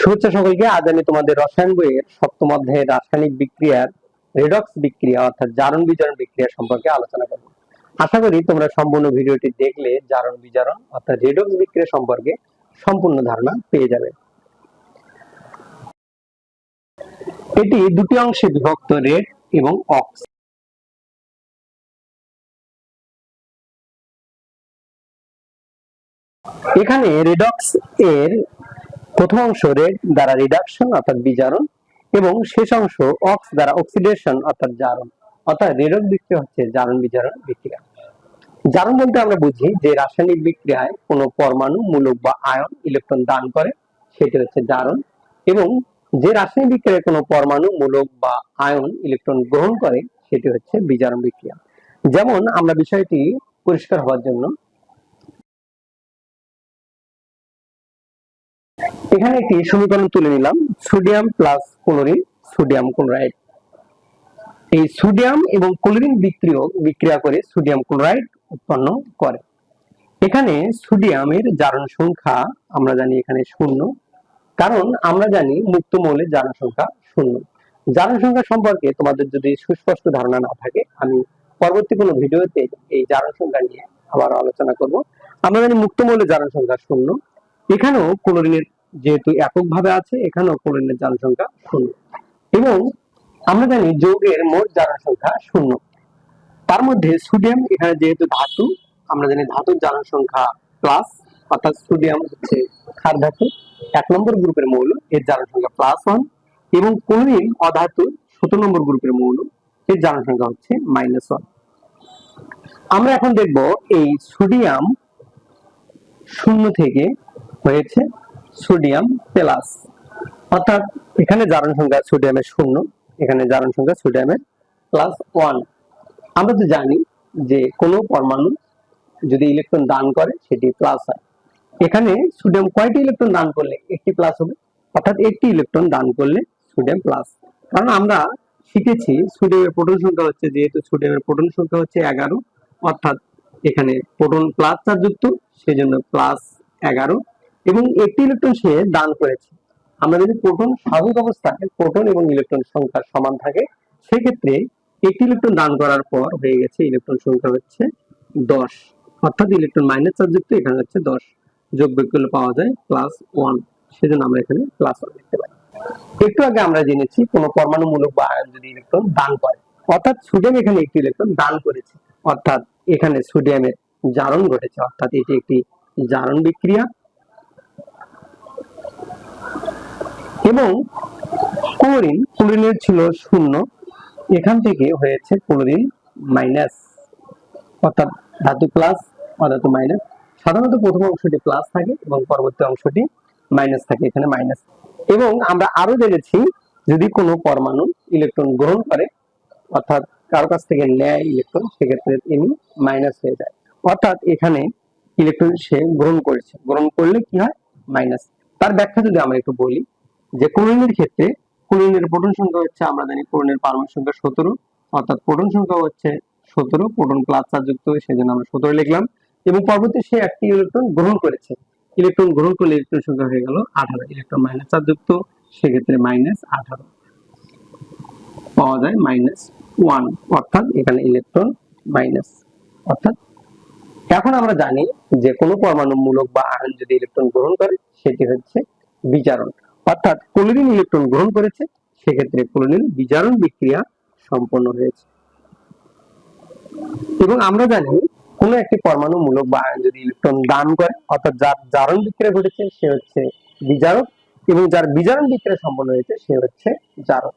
শুভেচ্ছা সকলকে। আজ আমি তোমাদের রসায়ন বইয়ের সপ্তম অধ্যায়ের রাসায়নিক বিক্রিয়ার রেডক্স বিক্রিয়া, অর্থাৎ জারণ বিজারণ বিক্রিয়া সম্পর্কে আলোচনা করব। আশা করি তোমরা সম্পূর্ণ ভিডিওটি দেখলে জারণ বিজারণ, অর্থাৎ রেডক্স বিক্রিয়া সম্পর্কে সম্পূর্ণ ধারণা পেয়ে যাবে। এটি দুটি অংশে বিভক্ত রেড এবং অক্স। এখানে রেডক্স এর প্রথম অংশ রেড দ্বারা রিডাকশন অর্থাৎ বিজারণ এবং শেষ অংশ অক্স দ্বারা অক্সিডেশন অর্থাৎ জারণ। অর্থাৎ রেডক বিক্রিয়া হচ্ছে জারণ বিজারণ বিক্রিয়া। জারণ বলতে আমরা বুঝি যে রাসায়নিক বিক্রিয়ায় কোনো পরমাণু, মূলক বা আয়ন ইলেকট্রন দান করে, সেটি হচ্ছে জারণ এবং যে রাসায়নিক বিক্রিয়ায় কোনো পরমাণু, মূলক বা আয়ন ইলেকট্রন গ্রহণ করে, সেটি হচ্ছে বিজারণ বিক্রিয়া। যেমন আমরা বিষয়টি পরিষ্কার হওয়ার জন্য এখানে একটি সমীকরণ তুলে নিলাম, sodium plus chlorine, sodium chloride. এই সোডিয়াম এবং ক্লোরিন বিক্রিয়ক বিক্রিয়া করে সোডিয়াম ক্লোরাইড উৎপন্ন করে। এখানে সোডিয়ামের জারণ সংখ্যা আমরা জানি এখানে শূন্য, কারণ আমরা জানি মুক্ত মৌলের জারণ সংখ্যা শূন্য। জারণ সংখ্যা সম্পর্কে তোমাদের যদি সুস্পষ্ট ধারণা না থাকে, আমি পরবর্তী কোনো ভিডিওতে এই জারণ সংখ্যা নিয়ে আবার আলোচনা করব। আমরা জানি মুক্ত মৌলের জারণ সংখ্যা শূন্য, এখানেও ক্লোরিনের যেহেতু এককভাবে আছে, এখানেও ক্লোরিনের জারণ সংখ্যা শূন্য। এবং আমরা জানি যৌগের মোট জারণ সংখ্যা শূন্য। তার মধ্যে সোডিয়াম, এখানে যেহেতু ধাতু, আমরা জানি ধাতুর জারণ সংখ্যা প্লাস অর্থাৎ সোডিয়াম হচ্ছে ক্ষার ধাতু। এক নম্বর গ্রুপের মৌল, এর জারণ সংখ্যা প্লাস ওয়ান এবং ক্লোরিন অধাতু, সতেরো নম্বর গ্রুপের মৌল, এর জারণ সংখ্যা হচ্ছে মাইনাস ওয়ান আমরা এখন দেখব এই সোডিয়াম শূন্য থেকে হয়েছে সোডিয়াম প্লাস। অর্থাৎ এখানে জারণ সংখ্যা সোডিয়ামের শূন্য, এখানে জারণ সংখ্যা সোডিয়ামের প্লাস ওয়ান। আমরা তো জানি যে কোনো পরমাণু যদি ইলেকট্রন দান করে, সেটি প্লাস হয়। এখানে সোডিয়াম কয়টি ইলেকট্রন দান করলে? একটি প্লাস হবে। অর্থাৎ একটি ইলেকট্রন দান করলে সোডিয়াম প্লাস। কারণ আমরা শিখেছি সোডিয়ামের প্রোটন সংখ্যা হচ্ছে যেহেতু সোডিয়ামের প্রোটন সংখ্যা হচ্ছে এগারো, অর্থাৎ এখানে প্রোটন প্লাস চার্জযুক্ত সেজন্য প্লাস এগারো। এবং একটি ইলেকট্রন সে দান করেছে। আমরা যদি প্রোটন স্বাভাবিক অবস্থায় প্রোটন এবং ইলেকট্রন সংখ্যা সমান থাকে, সেক্ষেত্রে একটি ইলেকট্রন দান করার পর হয়ে গেছে ইলেকট্রন সংখ্যা হচ্ছে দশ। অর্থাৎ ইলেকট্রন মাইনাস চার্জযুক্ত এখানে হচ্ছে দশ। যোগ করলে পাওয়া যায় প্লাস ওয়ান সেজন্য আমরা এখানে প্লাস ওয়ান লিখতে পারি একটু আগে আমরা জেনেছি কোন পরমাণুমূলক বা আয়ন যদি ইলেকট্রন দান করে। অর্থাৎ সোডিয়াম এখানে একটি ইলেকট্রন দান করেছে। অর্থাৎ এখানে সোডিয়ামের জারণ ঘটেছে। অর্থাৎ এটি একটি জারণ বিক্রিয়া। এবং ক্লোরিন ক্লোরিনের ছিল শূন্য। এখান থেকে হয়েছে ক্লোরিন মাইনাস অর্থাৎ ধাতু প্লাস অধাতু মাইনাস সাধারণত প্রথম অংশটি প্লাস থাকে এবং পরবর্তী অংশটি মাইনাস থাকে, এখানে মাইনাস এবং আমরা আরও জেনেছি, যদি কোনো পরমাণু ইলেকট্রন গ্রহণ করে, অর্থাৎ কারও কাছ থেকে নেয় ইলেকট্রন সেক্ষেত্রে এমনি মাইনাস হয়ে যায়। অর্থাৎ এখানে ইলেকট্রন সে গ্রহণ করেছে। গ্রহণ করলে কি হয়? মাইনাস তার ব্যাখ্যা যদি আমরা একটু বলি যে ক্লোরিনের ক্ষেত্রে ক্লোরিনের প্রোটন সংখ্যা হচ্ছে, আমরা জানি ক্লোরিনের পারমাণবিক সংখ্যা সতেরো, অর্থাৎ প্রোটন সংখ্যা হচ্ছে সতেরো প্রোটন প্লাস চার্জযুক্ত সেজন্য আমরা সতেরো লিখলাম। এবং পরবর্তী সে একটি ইলেকট্রন গ্রহণ করেছে। ইলেকট্রন গ্রহণ করলে ইলেকট্রন সংখ্যা হয়ে গেল আঠারো ইলেকট্রন মাইনাস চার্জযুক্ত সেক্ষেত্রে মাইনাস আঠারো। পাওয়া যায় মাইনাস ওয়ান অর্থাৎ এখানে ইলেকট্রন মাইনাস অর্থাৎ এখন আমরা জানি যে কোনো পরমাণু মূলক বা আয়ন যদি ইলেকট্রন গ্রহণ করে, সেটি হচ্ছে বিজারণ অর্থাৎ ক্লোরিন ইলেকট্রন গ্রহণ করেছে, সেক্ষেত্রে ক্লোরিন বিজারণ বিক্রিয়া সম্পন্ন হয়েছে। এবং আমরা জানি কোনো একটি পরমাণু মূলক বা যদি ইলেকট্রন দান করে, অর্থাৎ যার জারণ বিক্রিয়া ঘটেছে, সে হচ্ছে বিজারক এবং যার বিজারণ বিক্রিয়া সম্পন্ন হয়েছে, সে হচ্ছে জারক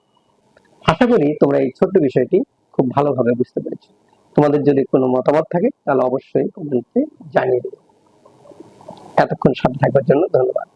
আশা করি তোমরা এই ছোট্ট বিষয়টি খুব ভালোভাবে বুঝতে পেরেছ। তোমাদের যদি কোনো মতামত থাকে, তাহলে অবশ্যই কমেন্টে জানিয়ে দেবে এতক্ষণ সাথে থাকবার জন্য ধন্যবাদ।